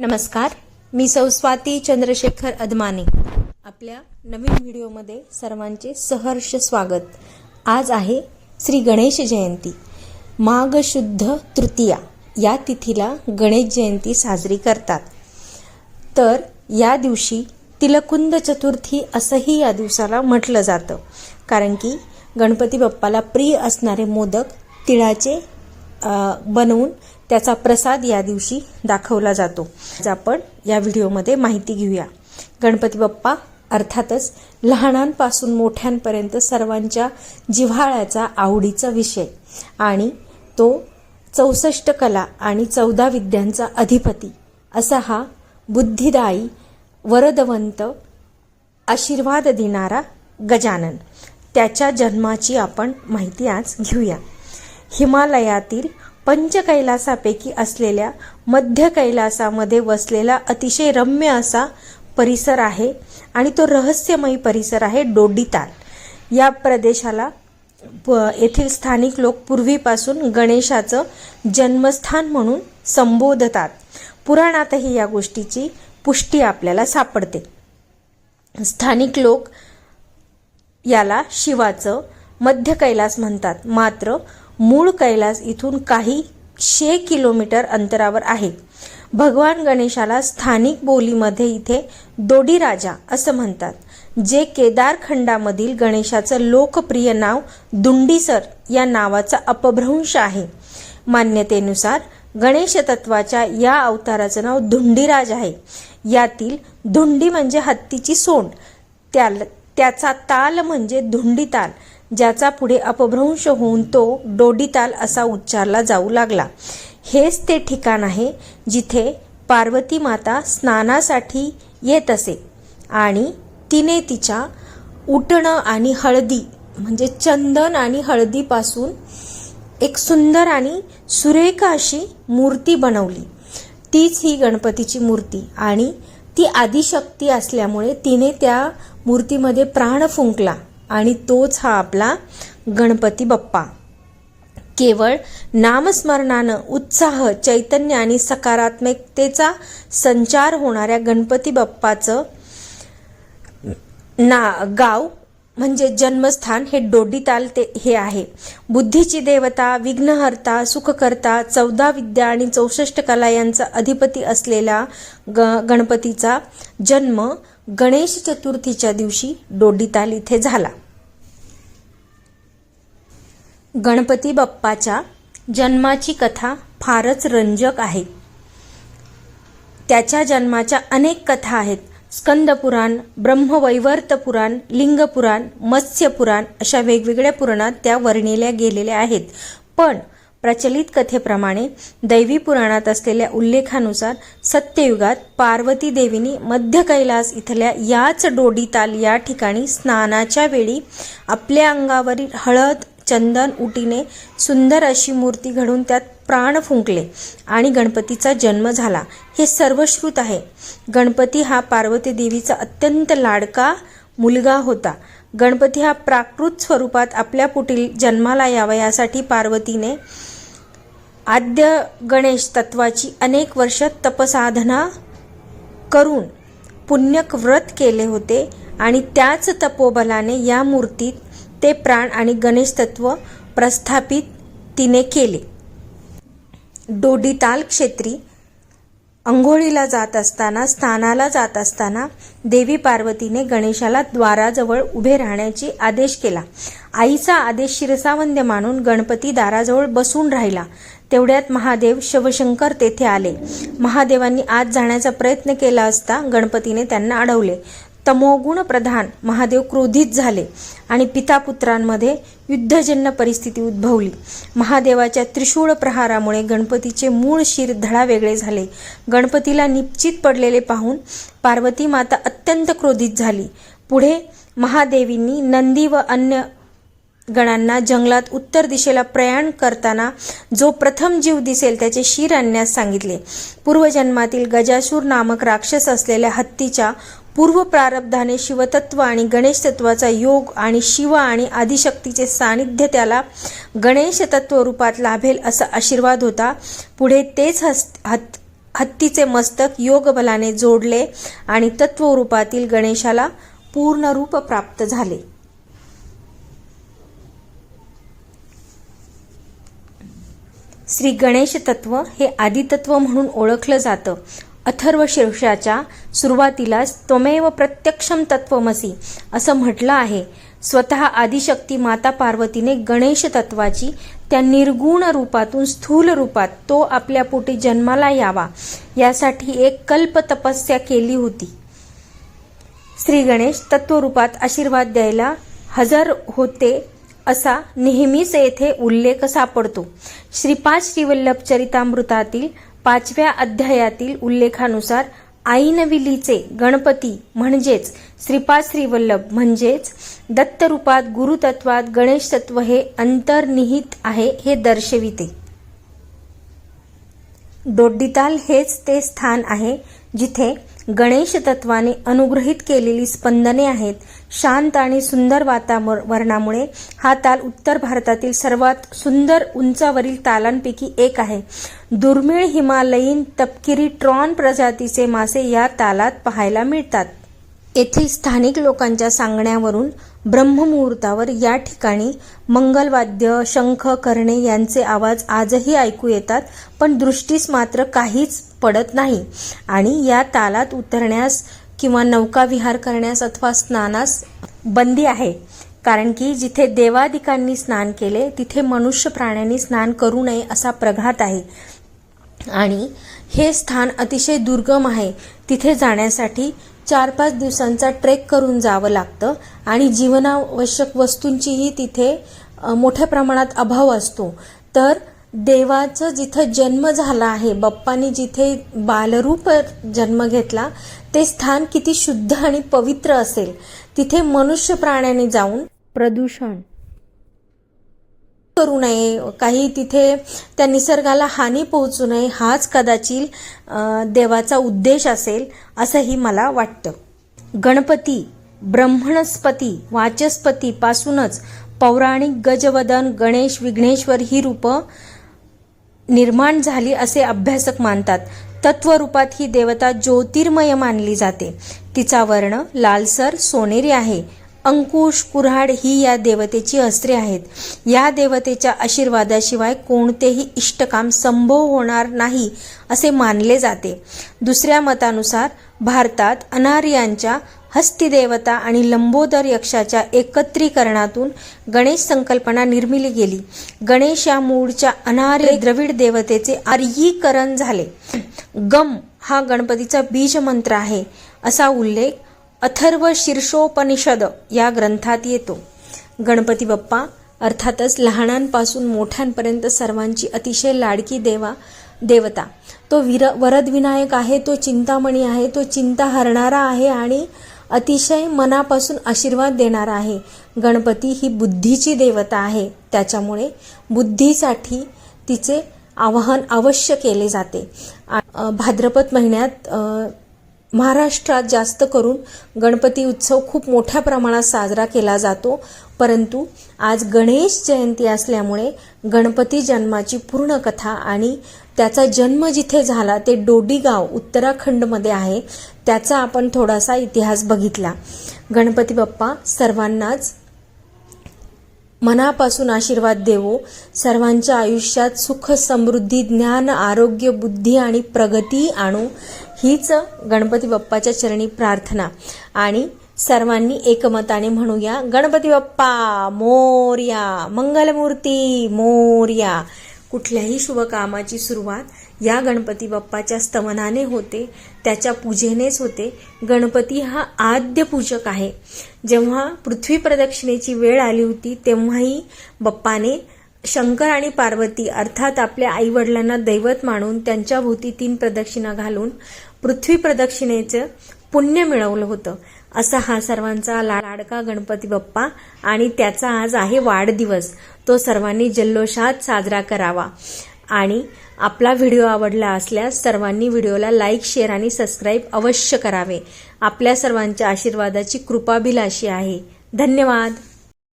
नमस्कार मी सौ स्वाती चंद्रशेखर अदमाने. आपल्या नवीन व्हिडिओमध्ये सर्वांचे सहर्ष स्वागत. आज आहे श्री गणेश जयंती. माघ शुद्ध तृतीया या तिथीला गणेश जयंती साजरी करतात. तर या दिवशी तिलकुंद चतुर्थी असंही या दिवसाला म्हटलं जातं. कारण की गणपती बाप्पाला प्रिय असणारे मोदक तिळाचे बनवून त्याचा प्रसाद या दिवशी दाखवला जातो. आज आपण या व्हिडिओमध्ये माहिती घेऊया. गणपती बाप्पा अर्थातच लहानांपासून मोठ्यांपर्यंत सर्वांच्या जिव्हाळ्याचा आवडीचा विषय आणि तो चौसष्ट कला आणि चौदा विद्यांचा अधिपती असा हा बुद्धिदायी वरदवंत आशीर्वाद देणारा गजानन. त्याच्या जन्माची आपण माहिती आज घेऊया. हिमालयातील पंच कैलासापैकी असलेल्या मध्य कैलासामध्ये वसलेला अतिशय रम्य असा परिसर आहे आणि तो रहस्यमयी परिसर आहे डोडीताल. या प्रदेशाला प- येथील स्थानिक लोक पूर्वीपासून गणेशाचं जन्मस्थान म्हणून संबोधतात. पुराणातही या गोष्टीची पुष्टी आपल्याला सापडते. स्थानिक लोक याला शिवाचं मध्य कैलास म्हणतात. मात्र मूळ कैलास इथून काही शे किलोमीटर अंतरावर आहे. भगवान गणेशाला स्थानिक बोलीमध्ये इथे दोडी राजा असं म्हणतात जे केदारखंडामधील गणेशाचं लोकप्रिय नाव दुंडीसर या नावाचा अपभ्रंश आहे. मान्यतेनुसार गणेश तत्वाच्या या अवताराचं नाव धुंडीराज आहे. यातील धुंडी म्हणजे हत्तीची सोंड त्याल त्याचा ताल म्हणजे धुंडी ताल ज्याचा पुढे अपभ्रंश होऊन तो डोडीताल असा उच्चारला जाऊ लागला. हेच ते ठिकाण आहे जिथे पार्वती माता स्नानासाठी येत असे आणि तिने तिच्या उटणं आणि हळदी म्हणजे चंदन आणि हळदीपासून एक सुंदर आणि सुरेख अशी मूर्ती बनवली. तीच ही गणपतीची मूर्ती आणि ती आदिशक्ती असल्यामुळे तिने त्या मूर्तीमध्ये प्राण फुंकला. आणि तोच हा आपला गणपती बाप्पा. केवळ नामस्मरणानं उत्साह चैतन्य आणि सकारात्मकतेचा संचार होणाऱ्या गणपती बाप्पाचं ना गाव म्हणजे जन्मस्थान हे डोडीताल ते हे आहे. बुद्धीची देवता विघ्नहर्ता सुखकर्ता चौदा विद्या आणि चौसष्ट कला यांचा अधिपती असलेला ग गणपतीचा जन्म गणेश चतुर्थीच्या दिवशी डोडीताल इथे झाला. गणपती बाप्पाच्या जन्माची कथा फारच रंजक आहे. त्याच्या जन्माच्या अनेक कथा आहेत. स्कंदपुराण ब्रह्मवैवर्त पुराण लिंगपुराण मत्स्यपुराण अशा वेगवेगळ्या पुराणात त्या वर्णिल्या गेलेल्या आहेत. पण प्रचलित कथेप्रमाणे दैवी पुराणात असलेल्या उल्लेखानुसार सत्ययुगात पार्वती देवीने मध्य कैलास इथल्या याच डोडीताल या ठिकाणी स्नानाच्या वेळी आपल्या अंगावरील हळद चंदन उटीने सुंदर अशी मूर्ती घडून त्यात प्राण फुंकले आणि गणपतीचा जन्म झाला. हे सर्वश्रुत आहे. गणपती हा पार्वती देवीचा अत्यंत लाडका मुलगा होता. गणपती हा प्राकृत स्वरूपात आपल्या पुटील जन्माला यावा यासाठी पार्वतीने आद्य गणेश तत्वाची अनेक वर्ष तपसाधना करून पुण्यक व्रत केले होते आणि त्याच तपोबलाने या मूर्तीत ते प्राण आणि गणेश तत्व प्रस्थापित तिने केले. डोडीताल क्षेत्री अंघोळीला जात असताना स्थानाला जात असताना देवी पार्वतीने गणेशाला द्वाराजवळ उभे राहण्याची आदेश केला. आईचा आदेश शिरसावंद्य मानून गणपती दाराजवळ बसून राहिला. तेवढ्यात महादेव शिवशंकर तेथे आले. महादेवांनी आत जाण्याचा प्रयत्न केला असता गणपतीने त्यांना अडवले. तमोगुण प्रधान महादेव क्रोधित झाले आणि पितापुत्रांमध्ये युद्धजन्य परिस्थिती उद्भवली. महादेवाच्या त्रिशूळ प्रहारामुळे गणपतीचे मूळ शिर धडा वेगळे झाले. गणपतीला निश्चित पडलेले पाहून पार्वती माता अत्यंत क्रोधित झाली. पुढे महादेवींनी नंदी व अन्य गणांना जंगलात उत्तर दिशेला प्रयाण करताना जो प्रथम जीव दिसेल त्याचे शिर आणण्यास सांगितले. पूर्वजन्मातील गजासूर नामक राक्षस असलेल्या हत्तीच्या पूर्व प्रारब्धाने शिवतत्व आणि गणेश तत्वाचा योग आणि शिव आणि आदिशक्तीचे सानिध्य त्याला गणेश तत्व रूपात लाभेल असा आशीर्वाद होता. पुढे तेच हस्त हत हत्तीचे मस्तक योग बलाने जोडले आणि तत्वरूपातील गणेशाला पूर्ण रूप प्राप्त झाले. श्री गणेश तत्व हे आदितत्व म्हणून ओळखलं जातं. अथर्व शीर्षाच्या सुरुवातीलाच त्वमेव प्रत्यक्षम तत्वमसी असं म्हटलं आहे. स्वतः आदिशक्ती माता पार्वतीने गणेश तत्वाची त्या निर्गुण रूपातून स्थूल रूपात तो आपल्या पोटी जन्माला यावा. यासाठी एक कल्प तपस्या केली होती. श्री गणेश तत्वरूपात आशीर्वाद द्यायला हजर होते असा नेहमीच येथे उल्लेख सापडतो. श्रीपाद श्रीवल्लभ चरितामृतातील पाचव्या अध्यायातील उल्लेखानुसार आईनविलीचे गणपती म्हणजेच श्रीपाद श्रीवल्लभ म्हणजेच दत्तरूपात गुरुतत्वात गणेश तत्व हे अंतर्निहित आहे हे दर्शविते. दोड्डीताल हेच ते स्थान आहे जिथे गणेश तत्वाने अनुग्रहित केलेली स्पंदने आहेत. शांत आणि सुंदर वातावरणामुळे हा ताल उत्तर भारतातील सर्वात सुंदर उंचावरील तालांपैकी एक आहे. दुर्मिळ हिमालयीन तपकिरी ट्रॉन प्रजातीचे मासे या तालात पाहायला मिळतात. येथील स्थानिक लोकांच्या सांगण्यावरून ब्रह्ममुहूर्तावर या ठिकाणी मंगलवाद्य शंख करणे यांचे आवाज आजही ऐकू येतात पण दृष्टीस मात्र काहीच पडत नाही. आणि या तालात उतरण्यास किंवा नौकाविहार करण्यास अथवा स्नानास बंदी आहे. कारण की जिथे देवादिकांनी स्नान केले तिथे मनुष्य प्राण्यांनी स्नान करू नये असा प्रघात आहे. आणि हे स्थान अतिशय दुर्गम आहे. तिथे जाण्यासाठी चार पाच दिवसांचा ट्रेक करून जावं लागतं आणि जीवनावश्यक वस्तूंचीही तिथे मोठ्या प्रमाणात अभाव असतो. तर देवाचं जिथं जन्म झाला आहे बाप्पानी जिथे बालरूप जन्म घेतला ते स्थान किती शुद्ध आणि पवित्र असेल. तिथे मनुष्य प्राण्याने जाऊन प्रदूषण. करू नये. काही तिथे त्या निसर्गाला हानी पोहोचू नये हाच कदाचित देवाचा उद्देश असेल असंही मला वाटतं. गणपती ब्रह्मणस्पती वाचस्पती पासूनच पौराणिक गजवदन गणेश विघ्नेश्वर ही रूपं निर्माण झाली असे अभ्यासक मानतात. तत्वरूपात ही देवता ज्योतिर्मय मानली जाते. तिचा वर्ण लालसर सोनेरी आहे. अंकुश कुऱ्हाड ही या देवतेची अस्त्रे आहेत. या देवतेच्या आशीर्वादाशिवाय कोणतेही इष्टकाम संभव होणार नाही असे मानले जाते. दुसऱ्या मतानुसार भारतात अनार्यांच्या हस्तिदेवता आणि लंबोदर यक्षाच्या एकत्रीकरणातून गणेश संकल्पना निर्मिली गेली. गणेश या मूळच्या अनार्य द्रविड देवतेचे आर्यीकरण झाले. गम हा गणपतीचा बीज मंत्र आहे असा उल्लेख अथर्व शीर्षोपनिषद या ग्रंथात येतो. गणपती बाप्पा अर्थातच लहानांपासून मोठ्यांपर्यंत सर्वांची अतिशय लाडकी देवा देवता. तो विर वरदविनायक आहे तो चिंतामणी आहे तो चिंता हरणारा आहे आणि अतिशय मनापासून आशीर्वाद देणारा आहे. गणपती ही बुद्धीची देवता आहे. त्याच्यामुळे बुद्धीसाठी तिचे आवाहन अवश्य केले जाते. भाद्रपद महिन्यात महाराष्ट्रात जास्त करून गणपती उत्सव खूप मोठ्या प्रमाणात साजरा केला जातो. परंतु आज गणेश जयंती असल्यामुळे गणपती जन्माची पूर्ण कथा आणि त्याचा जन्म जिथे झाला ते डोडी गाव उत्तराखंडमध्ये आहे. त्याचा आपण थोडासा इतिहास बघितला. गणपती बाप्पा सर्वांनाच मनापासून आशीर्वाद देवो. सर्वांच्या आयुष्यात सुख समृद्धी ज्ञान आरोग्य बुद्धी आणि प्रगती आणू. हीच गणपती बाप्पाच्या चरणी प्रार्थना. आणि सर्वांनी एकमताने म्हणूया गणपती बाप्पा मोर्या मंगलमूर्ती मोर्या. कुठल्याही शुभकामाची सुरुवात या गणपती बाप्पाच्या स्तवनाने होते त्याच्या पूजेनेच होते. गणपती हा आद्य पूजक आहे. जेव्हा पृथ्वी प्रदक्षिणेची वेळ आली होती तेव्हाही बाप्पाने शंकर आणि पार्वती अर्थात आपल्या आईवडिलांना दैवत मानून त्यांच्या भोवती तीन प्रदक्षिणा घालून पृथ्वी प्रदक्षिणेचं पुण्य मिळवलं होतं. असा हा सर्वांचा लाडका गणपती बाप्पा आणि त्याचा आज आहे वाढदिवस. तो सर्वांनी जल्लोषात साजरा करावा. आणि आपला व्हिडिओ आवडला असल्यास सर्वांनी व्हिडिओला लाईक शेअर आणि सबस्क्राईब अवश्य करावे. आपल्या सर्वांच्या आशीर्वादाची कृपाभिलाषी आहे. धन्यवाद.